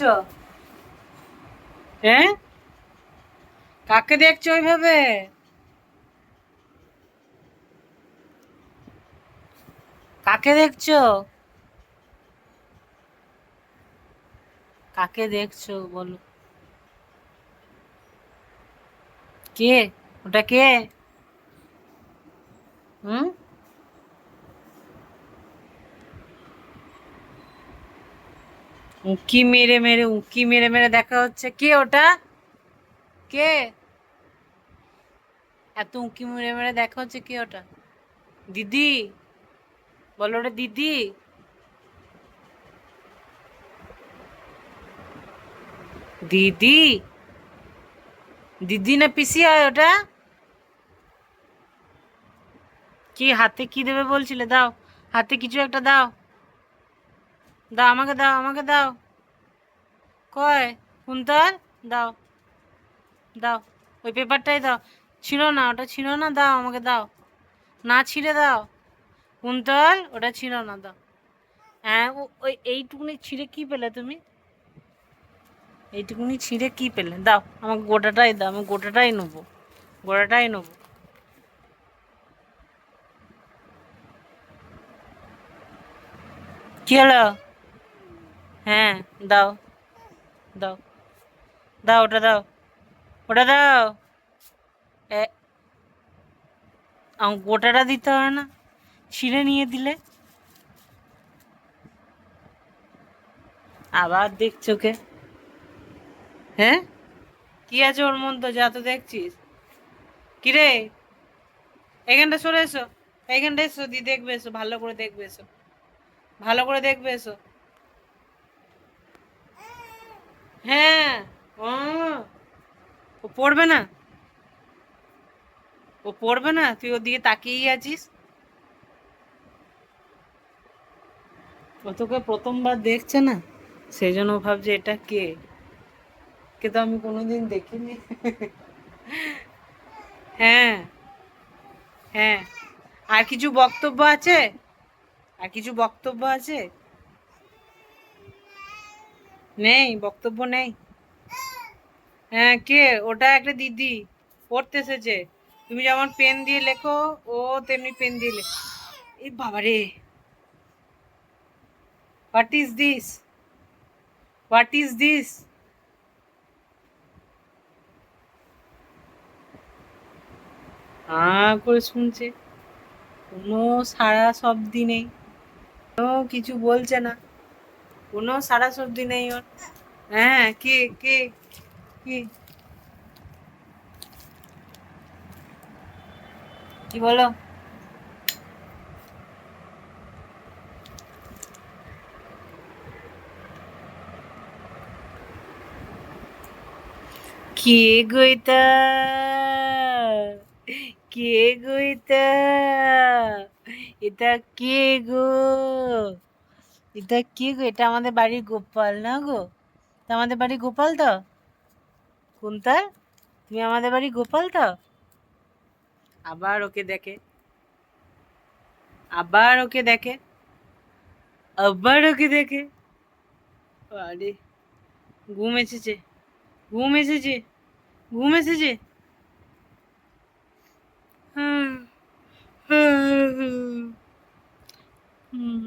দেখছ? হ্যাঁ? কাকে দেখছ ওইভাবে? কাকে দেখছ? কাকে দেখছ বলো। কে? ওটা কে? হুম? উঁকি মেরে মেরে, উঁকি মেরে মেরে দেখা হচ্ছে। কে ওটা? কে? এত উঁকি মেরে মেরে দেখা হচ্ছে কে ওটা? দিদি? বলো ওটা দিদি। দিদি? দিদি না পিসি হয় ওটা? কি হাতে কি দেবে বলছিলে? দাও, হাতে কিছু একটা দাও। দাও, আমাকে দাও আমাকে দাও। কয়? কুন্তল দাও। দাও। ওই পেপারটাই দাও। ছিল না, ওটা ছিল না, দাও, আমাকে দাও। না ছিঁড়ে দাও। কুন্তল ওটা ছিল না, দাও। হ্যাঁ ওই এইটুকুনি ছিঁড়ে কি পেলে তুমি? এইটুকুনি ছিঁড়ে কি পেলে? দাও, আমাকে গোটাটাই দাও, আমি গোটাটাই নেব। গোটাটাই নেব। কি হলো? হ্যাঁ দাও। দাও। দাও, ওটা দাও। ওটা দাও। গোটাটা দিতে হয় না। ছিঁড়ে নিয়ে দিলে। আবার দেখছ কে। হ্যাঁ? কি আছে ওর মধ্যে যা তো দেখছিস। কিরে? এখানটা সরে এসো। এইখানটা এসো। দি, দেখবে এসো। ভালো করে দেখবে এসো। ভালো করে দেখবে এসো। হ্যাঁ ও পড়বে না? ও পড়বে না? তুই ওর দিকে তাকিয়েই আছিস? ও তোকে প্রথমবার দেখছে না? সেই জন্য ভাবছে এটা কে? কে তো আমি কোনোদিন দেখিনি। হ্যাঁ হ্যাঁ। আর কিছু বক্তব্য আছে? আর কিছু বক্তব্য আছে? নেই, বক্তব্য নেই। হ্যাঁ কে? ওটা একটা দিদি পড়তে এসেছে তুমি যেমন পেন দিয়ে লেখো, ও তেমনি পেন দিয়ে লেখো। এই বাবারে! What is this what is this আ করে শুনছে। কোনো সারা শব্দই নেই। কিছু বলছে না। কোনো সারা শব্দই নেই ওর। হ্যাঁ কে কে, কি? কি বলো? কে গো এটা কে গো এটা এটা কে গো? এটা কে গো? এটা আমাদের বাড়ির গোপাল না গো? তা আমাদের বাড়ি গোপাল তো? কুন্তার তুমি আমাদের বাড়ি গোপাল তো? আবার ওকে দেখে। আবার ওকে দেখে। আবার ওকে দেখে। আরে ঘুম এসেছে। ঘুম এসেছে। ঘুম এসেছে। হুম হুম হুম।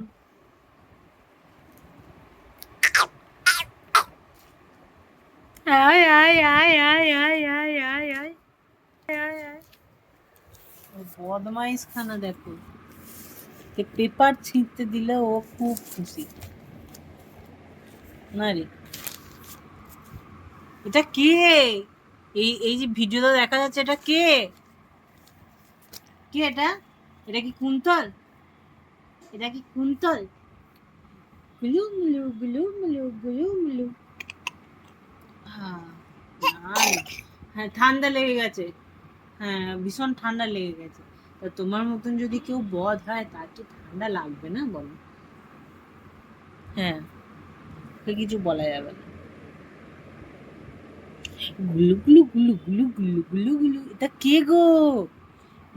আয় আয় আয় আয় আয় আয় আয় আয় বদমাইশ খানা দেখো। পেপার ছিঁড়তে দিলে ও খুব খুশি। না রে। এটা কে? এই এই যে ভিডিওটা দেখা যাচ্ছে এটা কে? কে এটা? এটা কি কুন্তল? এটা কি কুন্তল? গুলু মুলু গুলু মুলু গুলু মুলু হ্যাঁ। হ্যাঁ ঠান্ডা লেগে গেছে। হ্যাঁ ভীষণ ঠান্ডা লেগে গেছে। তা তোমার মতন যদি কেউ বধ হয়, তার তো ঠান্ডা লাগবে না বলো? হ্যাঁ কিছু বলা যাবে না। গুলু গুলু গুলু গুলু গুলু গুলু গুলু, এটা কে গো?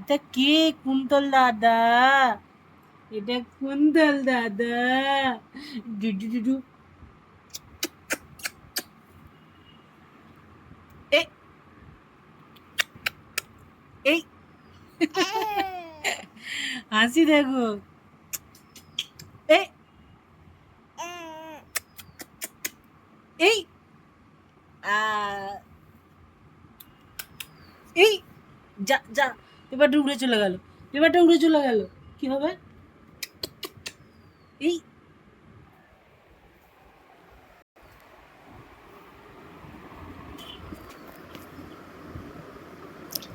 এটা কে কুন্তল দাদা? এটা কুন্তল দাদা। ডু ডু। হাসি দেখো। এই। এই। এই। যা যা। পেপারটা উড়ে চলে গেল। পেপারটা উড়ে চলে গেল। কি হবে? এই।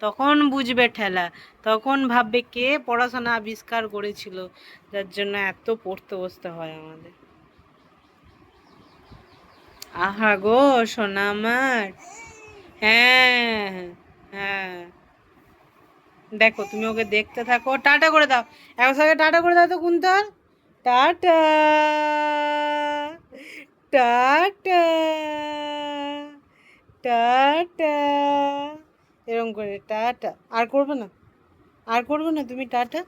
তখন বুঝবে ঠেলা। তখন ভাববে কে পড়াশোনা আবিষ্কার করেছিল, যার জন্য এত পড়তে বসতে হয় আমাদের। আহা গো, সোনা আমার। হ্যাঁ হ্যাঁ। দেখো, তুমি ওকে দেখতে থাকো। টাটা করে দাও। এক সঙ্গে টাটা করে দাও তো কুন্তল। টাটা। টাটা। টাটা। করে টাটা। আর করব না। আর করব না তুমি টাটা।